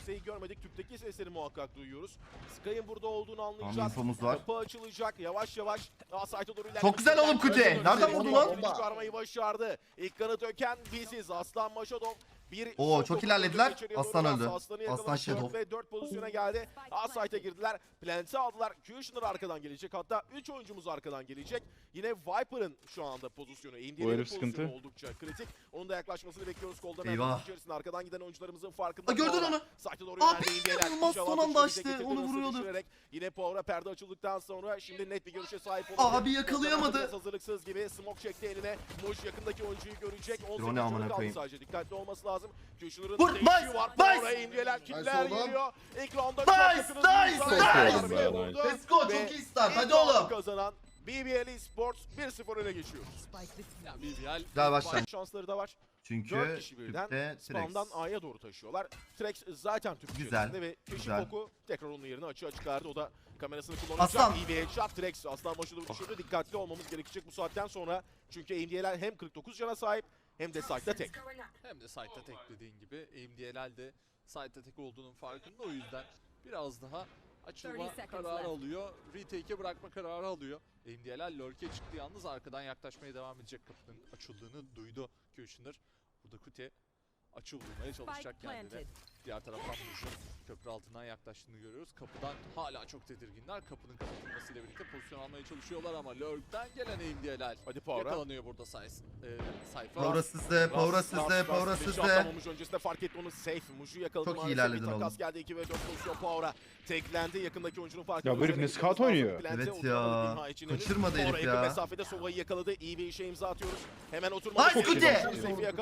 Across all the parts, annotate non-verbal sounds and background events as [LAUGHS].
kimseyi görmedik. Tüpteki sesleri muhakkak duyuyoruz. Sky'ın burada olduğunu anlayacağız. infomuz var. Kapı açılacak. Yavaş yavaş Asayt'a doğru ilerlemek Çok güzel oğlum Kuti. Nereden vurdu lan? Çıkarmayı başardı. İlk kanı döken biziz. Aslan Maşadov bir Oo, çok ilerlediler. Aslan öldü. Aslan. Shadow. Ve 4 pozisyona geldi. Asayt'a girdiler. Plant'i aldılar. Kushner arkadan gelecek. Hatta 3 oyuncumuz arkadan gelecek. Yine Viper'ın şu anda pozisyonu. India'nın herif pozisyonu sıkıntı. oldukça kritik. Onun da yaklaşmasını bekliyoruz. Koldan Eyvah. İçerisinde arkadan giden oyuncularımızın farkında. Aa, gördün onu. Site'e doğru Abi, inanılmaz son anda açtı. Onu vuruyordu. Yine Power'a perde açıldıktan sonra şimdi net bir görüşe sahip Abi, olacak. yakalayamadı. Biraz hazırlıksız gibi smoke çekti eline. Muş yakındaki oyuncuyu görecek. 18 Drone amına canı kaldı koyayım. sadece. Dikkatli olması lazım. Köşülür'ün Vur, değişiği var. Power'a indiler. Oğlum. geliyor. Nice, çok nice, yakınız. nice. Nice. Let's go çok iyi start. Hadi oğlum. kazanan BBL Esports 1-0 öne geçiyor. Yani BBL Güzel başlangıç. Şansları da var. Çünkü 4 kişi birden tüpte spawn'dan Trex. A'ya doğru taşıyorlar. Trex zaten tüp Güzel, içerisinde ve keşif güzel. oku tekrar onun yerini açığa çıkardı. O da kamerasını kullanacak. Aslan. İyi bir headshot. Trex aslan başı da düşürdü. Dikkatli olmamız gerekecek bu saatten sonra. Çünkü AMD'ler hem 49 cana sahip hem de site'da tek. hem de site'da tek dediğin gibi AMD'ler de site'da tek olduğunun farkında o yüzden biraz daha açılma 30 seconds kararı left. alıyor. Retake'e bırakma kararı alıyor. AMD'ler lurk'e çıktı yalnız arkadan yaklaşmaya devam edecek kapının açıldığını duydu Kushner. Burada Kute açı bulmaya çalışacak kendine. Diğer taraftan Muş'un köprü altından yaklaştığını görüyoruz. Kapıdan hala çok tedirginler. Kapının kapatılmasıyla birlikte pozisyon almaya çalışıyorlar ama Lurk'ten gelen AMD'ler Hadi Power'a. yakalanıyor burada Sayf. Ee, Sayfa. Power'a sizde, Power'a sizde, Power'a sizde. Atamamış öncesinde fark etti onu safe. Muş'u yakaladı. Çok iyi ilerledin bir takas oğlum. geldi 2 ve 4 pozisyon Power'a. Teklendi yakındaki oyuncunun farkında. Ya bu herif ne scout oynuyor? Evet ya. Kaçırmadı herif ya. mesafede Sova'yı yakaladı. İyi bir işe imza atıyoruz. Hemen oturmadı. Geri Kuti!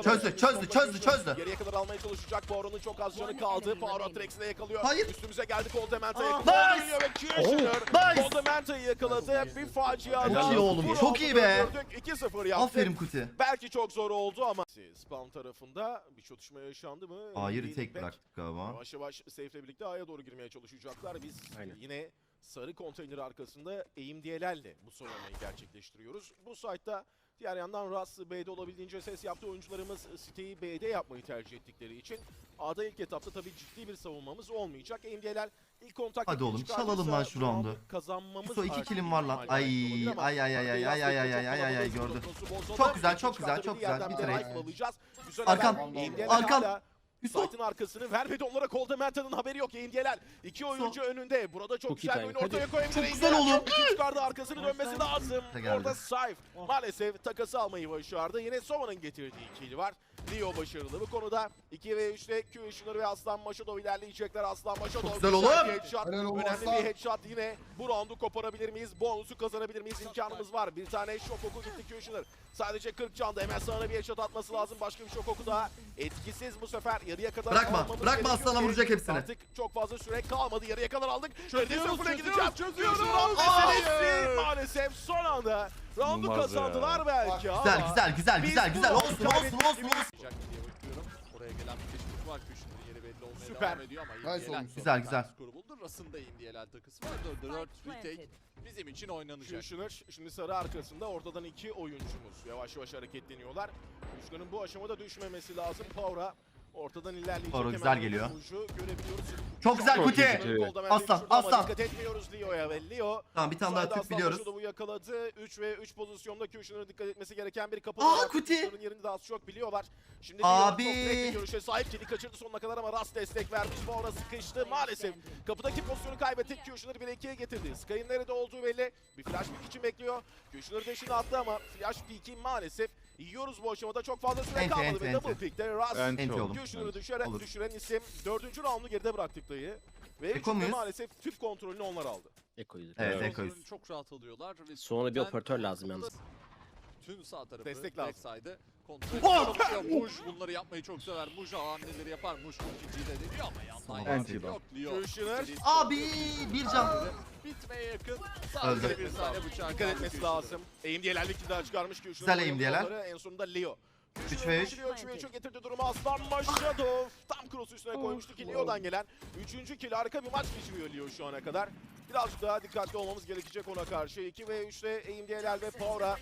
Çözdü, çözdü, çözdü, çözdü. Geriye kadar almaya çalışacak. Power'ın çok az canı kaldı. Power Trex'ine yakalıyor. Hayır. Üstümüze geldi yakaladı. nice. Ve nice. Coldemant'ı yakaladı. Bir facia Çok iyi oğlum, çok iyi be. döndürdük. 2-0 yaptık. Aferin Kuti. Belki çok zor oldu ama spawn tarafında bir çatışma yaşandı mı? A'yı Değil tek bıraktık galiba. Yavaş yavaş Safe'le birlikte A'ya doğru girmeye çalışacaklar. Biz yine sarı konteyner arkasında AMD'lerle bu savunmayı gerçekleştiriyoruz. Bu site'da diğer yandan Ras B'de olabildiğince ses yaptı. Oyuncularımız siteyi B'de yapmayı tercih ettikleri için A'da ilk etapta tabii ciddi bir savunmamız olmayacak. AMD'ler ilk kontak Hadi oğlum, çalalım lan şu roundu. Kazanmamız iki artık killim var lan. Ay, ay, ay, ay, ay, ay, ay, ay, ay, ay, ay, ay, çok güzel, çok güzel, çok güzel. Bir bir Site'ın arkasını vermedi onlara Coldementa'nın haberi yok AMD'ler. İki oyuncu önünde. Burada çok, Çok iyi güzel bir oyun ortaya koyabilir. Çok güzel oğlum. Çok çıkardı arkasını dönmesi lazım. Orada Saif maalesef takası almayı başardı. Yine Sova'nın getirdiği kill var. Leo başarılı bu konuda. 2 ve 3'te Q Işınır ve Aslan Maşadov ilerleyecekler. Aslan Maşadov güzel oğlum. headshot. Önemli Aslan. bir headshot yine. Bu roundu koparabilir miyiz? Bonusu kazanabilir miyiz? İmkanımız var. Bir tane şok oku gitti Q Işınır. Sadece 40 canda hemen sağına bir headshot atması lazım. Başka bir şok oku daha. Etkisiz bu sefer. Yarıya kadar Bırakma, bırakma ki vuracak hepsini. Artık çok fazla süre kalmadı. Yarıya kadar aldık. Çözüyoruz, çözüyoruz, gideceğiz. çözüyoruz. Meselesi maalesef son anda. Roundu Olmaz ya. kazandılar belki Güzel, ama. güzel, güzel, güzel, güzel. Olsun, olsun, olsun, olsun. Oraya gelen bir teşvik var. Kushner'ın yeri belli olmaya Süper. devam ediyor ama Nice olmuş. Güzel, güzel. skoru buldu. Ras'ın da AMD'ler takısı var. 4'te 4 retake bizim için oynanacak. Kushner şimdi sarı arkasında ortadan iki oyuncumuz yavaş yavaş hareketleniyorlar. Kushner'ın bu aşamada düşmemesi lazım. Power'a ortadan ilerleyecek. Hemen güzel geliyor. Çok güzel Çok Kuti. iyi. Aslan, aslan. Dikkat etmiyoruz Leo'ya ve Leo. Tamam bir tane daha Sağda Aslan biliyoruz. Maşadov'u yakaladı. 3 ve 3 pozisyonda Kushner'ın dikkat etmesi gereken bir kapı Aa, var. Kuti. Kushner'ın yerini daha az çok biliyorlar. Şimdi Abi. Leo çok net bir görüşe sahip. Kedi kaçırdı sonuna kadar ama Rast destek vermiş. Power'a sıkıştı. Maalesef kapıdaki pozisyonu kaybettik. Kushner'ı 1'e 2'ye getirdi. Sky'ın nerede olduğu belli. Bir flash pick için bekliyor. Kushner deşini attı ama flash pick'i maalesef yiyoruz bu aşamada. Çok fazla süre Enti, kalmadı enti, ve double pick'te oğlum. oğlum. Kushner'ı düşüren, Olur. düşüren isim. Dördüncü roundu geride bıraktık dayı. Ve Eko maalesef tüp kontrolünü onlar aldı. Eko'yuz. Evet, Eko'yuz. Çok rahat alıyorlar. Ve Sonra bir operatör lazım yalnız. Tüm sağ tarafı Destek lazım. backside'ı kontrol ediyor. Muş bunları yapmayı çok sever. Muş hamleleri yapar. Muş bu ikinciyi de deniyor ama yandan anti yok. Leo. İstediği Abi bir can. Bitmeye yakın. Sadece Öldü. bir tane bıçak. Dikkat etmesi lazım. Aim diyelerlik daha çıkarmış Kushner. Güzel aim diyeler. En sonunda Leo. Üç ve üç. 3 ve 3'ü getirdi durumu Aslan Maşadov. Tam cross üstüne koymuştu ki Leo'dan gelen. Üçüncü kill harika bir maç geçiriyor Leo şu ana kadar. Birazcık daha dikkatli olmamız gerekecek ona karşı. 2 ve 3'te AMD'ler ve Power'a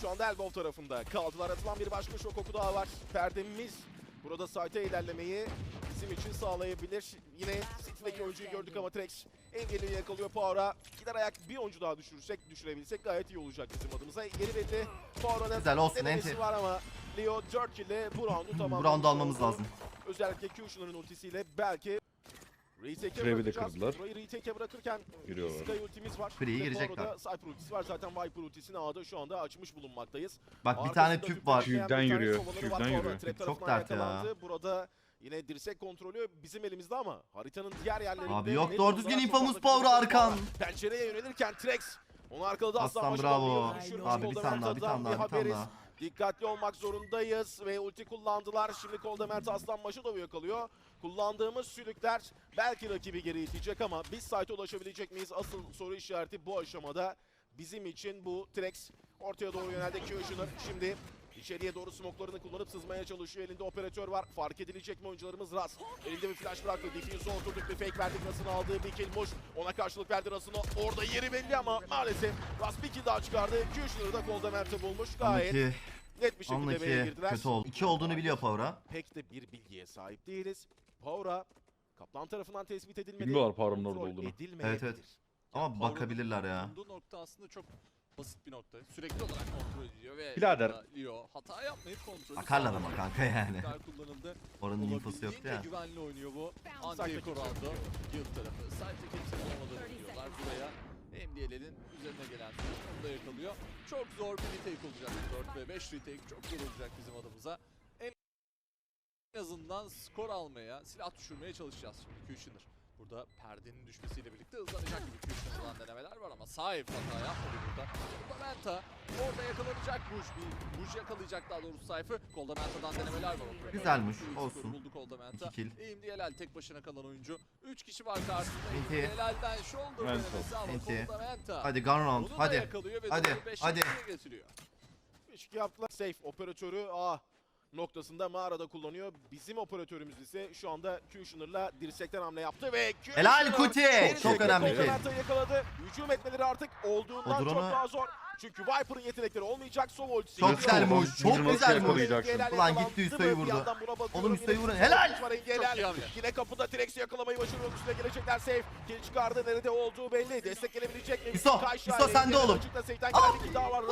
şu anda Elbow tarafında kaldılar. Atılan bir başka şok oku daha var. Perdemiz burada site'e ilerlemeyi bizim için sağlayabilir. Yine City'deki oyuncuyu gördük ama Trex engeli yakalıyor Power'a. Gider ayak bir oyuncu daha düşürürsek, düşürebilsek gayet iyi olacak bizim adımıza. Geri belli. Power'a Güzel olsun, enti. var ama Leo 4 kill ile bu roundu Bu tamamlamış roundu almamız lazım. Özellikle Q'şunların ultisiyle belki De bırakacağız. kırdılar. Burayı bırakırken Yürüyorlar. Sky ultimiz var. Free'yi Ve girecekler. Power'da Cypher ultisi var. Zaten Viper ultisini A'da şu anda açmış bulunmaktayız. Bak bir tane tüp var. Tüpten yürüyor, tüpten yürüyor. Çok dert ya. Burada yine dirsek kontrolü bizim elimizde ama haritanın diğer yerlerinde... Abi yok doğru düzgün fazla Power Arkan. Pencereye yönelirken Trex onu arkaladı Aslan, Aslan bravo. Abi bir tane daha bir tane daha bir tane daha. Dikkatli olmak zorundayız ve ulti kullandılar. Şimdi Koldemert Aslan başı da yakalıyor. Kullandığımız sülükler belki rakibi geri itecek ama biz site'e ulaşabilecek miyiz? Asıl soru işareti bu aşamada. Bizim için bu Trex ortaya doğru yöneldi Q'şunlar. Şimdi içeriye doğru smoklarını kullanıp sızmaya çalışıyor. Elinde operatör var. Fark edilecek mi oyuncularımız? Ras. Elinde bir flash bıraktı. Diffuse'u oturduk. Bir fake verdik. Ras'ın aldığı bir kill Muş. Ona karşılık verdi Ras'ın. Orada yeri belli ama maalesef Ras bir kill daha çıkardı. Q'şunları da Koldemert'e bulmuş. Gayet Anlaki. net bir şekilde B'ye Anlaki. girdiler. Kötü oldu. İki olduğunu biliyor Power'a. Pek de bir bilgiye sahip değiliz. Power'a Kaplan tarafından tespit edilmedi. Bilmiyorlar Power'ın orada kontrol olduğunu. Evet, evet. Ama Power'ın bakabilirler ya. bulunduğu nokta aslında çok basit bir nokta. Sürekli olarak kontrol ediliyor ve Birader. Leo hata yapmayıp kontrolü Bakarlar ama kanka yani. Oranın infosu yoktu ya. güvenli oynuyor bu. Anti Side'daki Coraldo Guild tarafı. Side'de kimse olamadığını biliyorlar. Buraya MDL'lerin üzerine gelen onu da yakalıyor. Çok zor bir retake olacak. 4 ve 5 retake çok zor olacak bizim adımıza. En azından skor almaya, silah düşürmeye çalışacağız şimdi Kushner. Burada perdenin düşmesiyle birlikte hızlanacak gibi Kushner'dan denemeler var ama sahip hata yapmadı burada. Burada Menta orada yakalanacak Bush. Bir Bush yakalayacak daha doğrusu Cypher. Kolda Menta'dan denemeler var. Operatör. Güzelmiş, olsun. Buldu Kolda Menta. İki kill. Eğim DLL tek başına kalan oyuncu. 3 kişi var karşısında. Enti. Eğim DLL'den shoulder Menta. denemesi ama. Kolda Menta. Hadi gun round. Hadi. Hadi, hadi. ikiye getiriyor. 3-2 yaptılar. Safe operatörü A noktasında mağarada kullanıyor. Bizim operatörümüz ise şu anda Kushner'la dirsekten hamle yaptı ve Kushner Helal Kuti. Çok önemli ki. Yakaladı. Hücum etmeleri artık olduğundan O çok daha zor. Çünkü Viper'ın yetenekleri olmayacak. Sova ultisi Çok güzel Muş, çok güzel? Engeller Ulan gitti Bir vurdu. Oğlum Yine vurun. Helal. Yine kapıda T-Rex'i yakalamayı başarıyor. Üstüne gelecekler safe. Kill çıkardı. Nerede olduğu belli. Destek gelebilecek mi? Hüso ile sende oğlum.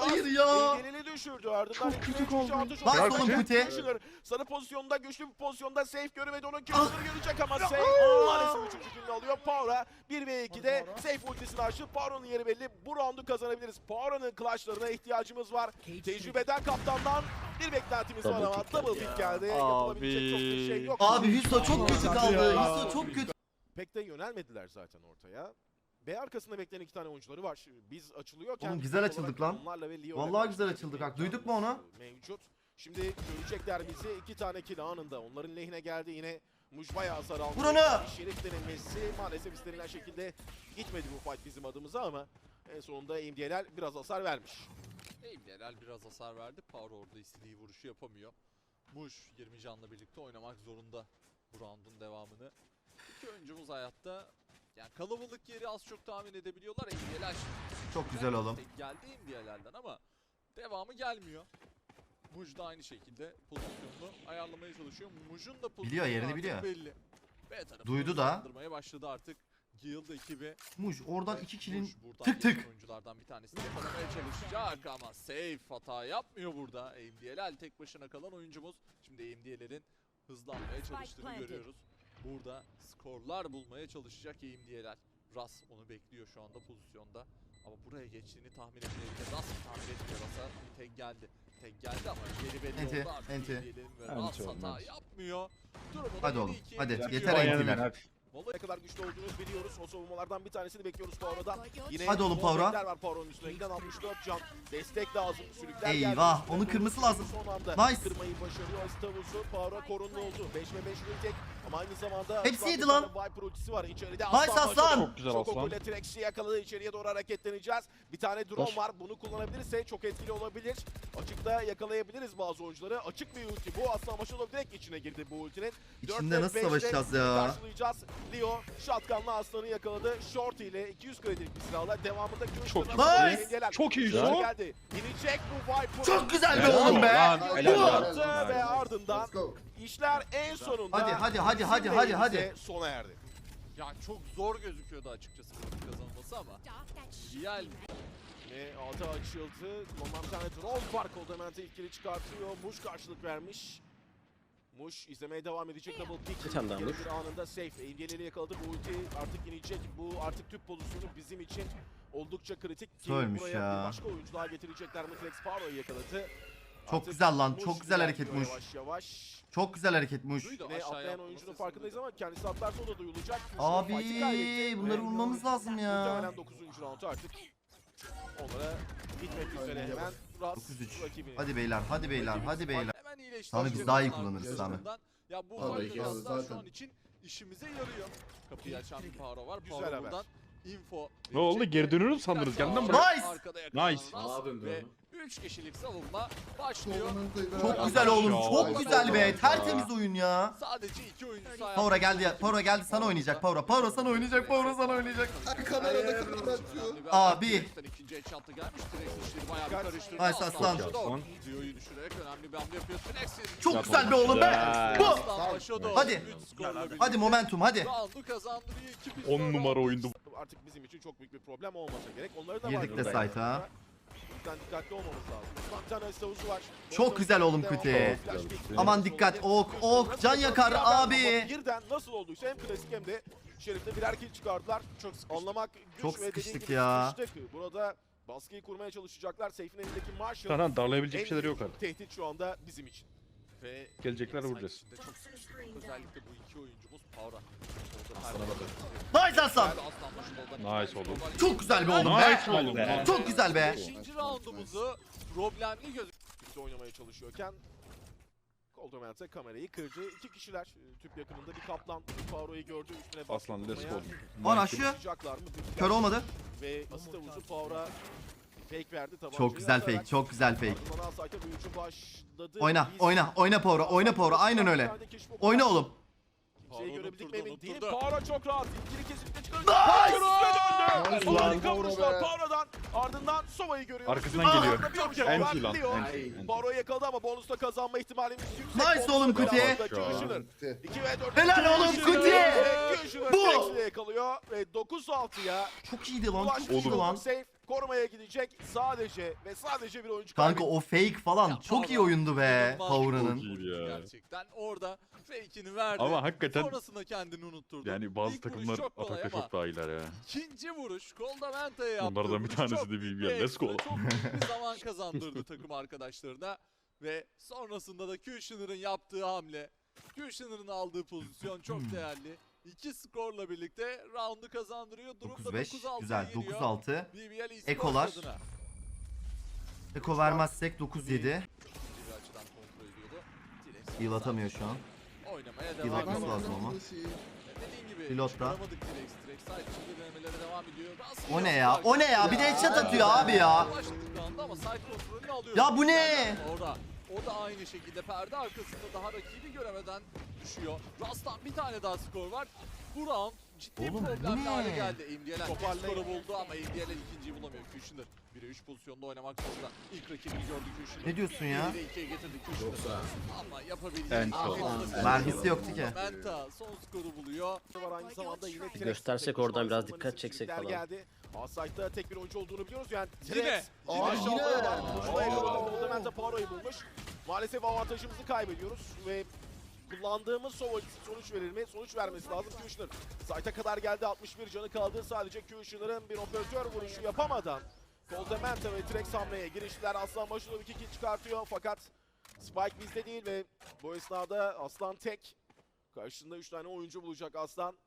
hayır ya. Engelini düşürdü. Ardından Çok kötü Nice olacak. oğlum Kuti. Kushner sarı pozisyonda güçlü bir pozisyonda safe göremedi onun. Kushner'ı görecek ama safe maalesef üçüncü killini alıyor. Power'a 1 ve 2'de safe ultisini açtı. Power'ın yeri belli. Bu roundu kazanabiliriz. Power'ın clutchlarına ihtiyacımız var. Tecrübeden kaptandan bir beklentimiz var Double ama pick double geldi pick geldi. Yapılabilecek çok bir şey Abi. yok. Abi Hüso çok kötü kaldı. Hüso çok kötü. Pek de yönelmediler zaten ortaya. B arkasında bekleyen iki tane oyuncuları var. Biz açılıyorken... Oğlum güzel açıldık lan. Vallahi güzel açıldık. Bak, heyecanımız duyduk mu onu? Mevcut. Şimdi görecekler bizi. iki tane kill anında. Onların lehine geldi yine. Muj bayağı hasar aldı. Bir Şerif denemesi maalesef istenilen şekilde gitmedi bu fight bizim adımıza ama en sonunda MDLL biraz hasar vermiş. Eğim DLL biraz hasar verdi. Power orada istediği vuruşu yapamıyor. Muş 20 canla birlikte oynamak zorunda bu roundun devamını. İki oyuncumuz hayatta. Yani kalabalık yeri az çok tahmin edebiliyorlar. MDLL Çok güzel oğlum. Tek geldi MDLL'den ama devamı gelmiyor. Muj da aynı şekilde pozisyonunu ayarlamaya çalışıyor. Muj'un da pozisyonu Biliyor, yerini biliyor. belli. B tarafı Duydu da. başladı artık. Guild ekibi. Muş oradan iki buradan tık tık. oyunculardan bir tanesini yakalamaya çalışacak ama safe hata yapmıyor burada. AMDLL tek başına kalan oyuncumuz. Şimdi AMDLL'in hızlanmaya çalıştığını görüyoruz. Burada skorlar bulmaya çalışacak AMDLL. Ras onu bekliyor şu anda pozisyonda. Ama buraya geçtiğini tahmin etmeyebilir. Ras tahmin etmiyor. Ras'a bir tek geldi. Tek geldi ama geri belli Enti, oldu artık enti. Enti Ras hata yapmıyor. Durumu Hadi oğlum, 7-2'ye hadi. Yeter entiler. Vallahi ne kadar güçlü olduğunuzu biliyoruz. O savunmalardan bir tanesini bekliyoruz Power'dan. Yine Hadi oğlum. Power'lar var Power'ın üstüne giden 64 can. Destek lazım. Sülükler geldi. Eyvah, onun doğru kırması lazım. Son anda Nice. kırmayı başarıyor. Stavus'u Power'a korunlu oldu. 5 ve 5 retake ama aynı zamanda Hepsi yedi lan. Viper ultisi var. İçeride Nice Aslan. Çok güzel Aslan. ile Trex'i yakaladı. İçeriye doğru hareketleneceğiz. Bir tane drone var. Bunu kullanabilirse çok etkili olabilir. Açıkta yakalayabiliriz bazı oyuncuları. Açık bir ulti bu. Aslan Başarılı direkt içine girdi bu ultinin. İçinde nasıl savaşacağız ya? Karşılayacağız. Leo shotgunla Aslan'ı yakaladı. Short ile 200 kredilik bir silahla devamında Çok Nice. Çok iyi şu. geldi. İnecek bu Viper. Çok güzel be oğlum be. lan, Bu. ve ardından işler en sonunda Hadi hadi hadi hadi hadi hadi. lehimize sona erdi. Yani çok zor gözüküyordu açıkçası bu kazanılması ama Real Ve altı açıldı. Ondan bir tane drone var. Koldement'e ilkili çıkartıyor. Muş karşılık vermiş. Muş izlemeye devam edecek double pick. Bir tane daha Yarı Muş. Bir anında safe. Engelleri yakaladı. Bu ulti artık inecek. Bu artık tüp pozisyonu bizim için oldukça kritik. Ki Ölmüş buraya ya. bir başka oyuncu daha getirecekler. Mutlex Paro'yu yakaladı. Çok güzel lan, Muş çok güzel ilerliyor hareketmiş. Yavaş yavaş. Çok güzel Yine aşağıya atlayan oyuncunun farkındayız ama kendisi atlarsa o da duyulacak. Abi bunları vurmamız lazım ya. Muhtemelen 9. round artık. Onlara gitmek üzere hemen Ras 9-3. rakibini. Hadi beyler, hadi beyler, hadi beyler. Hemen iyileşti. Sami biz daha iyi kullanırız Sami. Ya bu Tabii farklı aslında şu zaten. an için işimize yarıyor. Kapıyı açan bir Paro var. Güzel Paro haber. buradan info. Ne oldu? Geri dönür mü sandınız? Var. buraya. Nice. Arkada yakalanan Nice. Ras Aa, döndü Ve onu. 3 kişilik savunma başlıyor. Çok güzel oğlum, çok güzel be. Tertemiz oyun ya. Sadece iki oyuncu sahaya. Power'a geldi, ya- Power'a geldi sana oynayacak. Power'a, Power'a sana oynayacak, Power'a sana oynayacak. Ay kamerada kamera atıyor. Abi. İkinci headshot'ta gelmiş. Trex işleri bayağı bir karıştırdı. Nice aslan. Dio'yu düşürerek önemli bir hamle yapıyor. Trex'in. Çok güzel be oğlum be. Bu. Hadi. Hadi momentum, hadi. Round'u kazandırıyor. İki bir 10 sonra numara oyundu. Artık bizim için çok büyük bir problem olmasa gerek. Onları da Girdik de site'a. Lütfen dikkatli olmamız lazım. Montana Stavuzu var. Çok güzel oğlum Kuti. Aman dikkat, ok, ok, can yakar abi. Birden nasıl olduysa hem klasik hem de Şerif'te birer kill çıkardılar. Çok Anlamak güç Çok ve sıkıştık gibi ya. sıkıştık. Burada baskıyı kurmaya çalışacaklar. Seyf'in elindeki Marshall. Sana darlayabilecek bir şeyler yok artık. Tehdit şu anda bizim için. Ve Gelecekler vuracağız. sıkıştık. Özellikle bu iki oyuncumuz Power'a. Nice Aslan. Nice oğlum. Çok güzel be oğlum be. Nice oğlum be. Çok güzel be. Beşinci roundumuzu problemli. Birlikte oynamaya çalışıyorken Colderman'e kamerayı kırdı. İki kişiler e, tüp yakınında bir kaplan Pauro'yu gördü. Üstüne Aslan let's go. Mı? Bir Kör olmadı. Ve asit avucu Power'a fake verdi. Tabancayı Çok güzel fake, çok güzel fake. Oyna, oyna, oyna Power'a, oyna Power'a. Aynen öyle. Oyna oğlum. Kimseyi Power görebildik mi emin değilim. Power'a çok rahat. İkili kesinlikle çıkardı. Nice lan, Harika vuruşlar. Power'a'dan. Ardından Sova'yı görüyoruz. Arkasından Süper geliyor. anda bir oyuncu Enti var. lan. Baro'yu yakaladı ama bonusla kazanma ihtimalimiz yüksek. Nice oğlum Kuti. beraber Şu an. Kushner. Bitti. 2 ve 4. Helal oğlum Kuti. Kushner Bu. Yakalıyor ve 9-6'ya Çok iyiydi lan, çok iyiydi lan. Safe korumaya gidecek sadece ve sadece bir oyuncu Kanka kaybetti. o fake falan Ya çok iyi oyundu be inanılmaz Power'ın. Ya. Gerçekten orada fake'ini verdi. Ama hakikaten Sonrasında kendini unutturdu. yani bazı İlk vuruş takımlar çok kolay atakta ama çok daha iyiler ya. İkinci vuruş Koldamenta'ya yaptı. Onlardan bir tanesi de BBL. bir Let's go. Çok büyük bir [LAUGHS] zaman kazandırdı takım arkadaşlarına. Ve sonrasında da Kushner'ın yaptığı hamle. Kushner'ın aldığı pozisyon çok Hmm. değerli. İki skorla birlikte roundu kazandırıyor. Durum da 9-5 9-6'ya güzel geliyor. 9-6. BBL eSports Ekolar. Eko vermezsek 9-7. Bir açıdan kontrol ediyordu. T-Rex Heal atamıyor şu an. Heal atması lazım ama. Pilot da. O ne ya? O ne ya? Bir de headshot atıyor abi ya. Ya bu ne? O da aynı şekilde perde arkasında daha rakibi göremeden düşüyor. Rast'tan bir tane daha skor var. Bu round ciddi Oğlum problemli ne? hale geldi. MDL'en skoru buldu ama MDL'en ikinciyi bulamıyor. Kushner 1'e 3 pozisyonda oynamak zorunda. İlk rakibini gördü Kushner. Ne diyorsun ya? 1'e 2'ye getirdi Kushner. Yoksa. Ama Ahmet son. Sınıf- Mermisi yoktu ki. Menta son skoru buluyor. var aynı zamanda yine T-Rex göstersek oradan biraz dikkat çeksek falan. Geldi. Asayt'ta tek bir oyuncu olduğunu biliyoruz yani. Yine. Aa, yine. Aa. Voldemant'a Paro'yu bulmuş. Maalesef avantajımızı kaybediyoruz ve kullandığımız sova sonuç verir mi? Sonuç vermesi lazım Kushner. Site'a kadar geldi 61 canı kaldı. Sadece Kushner'ın bir operatör vuruşu yapamadan Voldemant'a ve T-Rex hamleye giriştiler. Aslan Başulov 2 kill çıkartıyor fakat Spike bizde değil ve bu esnada Aslan tek. Karşısında 3 tane oyuncu bulacak Aslan.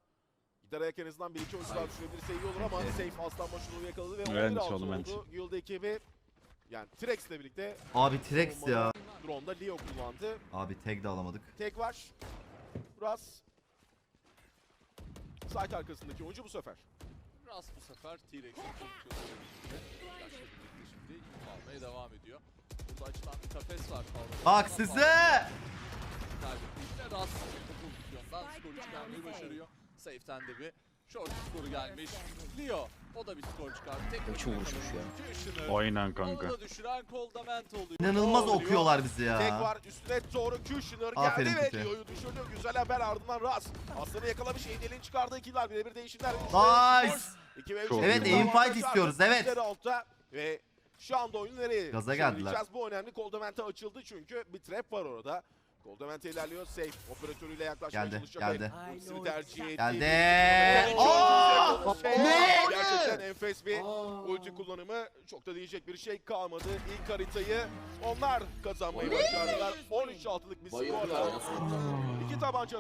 Gider ayak en azından 1-2 oyuncu daha düşürebilirse iyi olur ama safe Aslan Başulov'u yakaladı ve 11 Evet, altı oğlum, evet. oldu. Guild ekibi yani T-Rex'le birlikte Abi T-Rex ya. Drone'da Leo kullandı. Abi tag de alamadık. Tek var. Ras. Site arkasındaki oyuncu bu sefer. Ras bu sefer T-Rex'in şimdi yük almaya devam ediyor. Burada açılan bir kafes var. Kavramda. Bak size. Ras bu pozisyondan skoru çıkarmayı başarıyor. Safe'ten de bir short skoru gelmiş. Leo o da bir skor çıkardı. Tek biçim vuruşmuş ya. Aynen kanka. Onu da düşüren Koldament oluyor. İnanılmaz oluyor? okuyorlar bizi Tek ya. var üstüne doğru Kushner Aferin geldi ve Kutu. Leo'yu düşürdü. Güzel haber ardından Ras. Aslanı yakalamış. Eynel'in çıkardığı killer birebir değişimler. Nice. 2 ve üç. Çok Evet, aim fight istiyoruz, evet. Ve şu anda oyun nereye? Gaza geldiler. Bu önemli. Koldement'e açıldı çünkü bir trap var orada. Koldement'e ilerliyor. Safe operatörüyle yaklaşmaya Geldi, çalışacak. geldi. ultisini tercih etti. Geldi. Ne? Gerçekten enfes bir ulti kullanımı. Çok da diyecek bir şey kalmadı. İlk haritayı onlar kazanmayı başardılar. 13-6'lık bir skorla. İki tabanca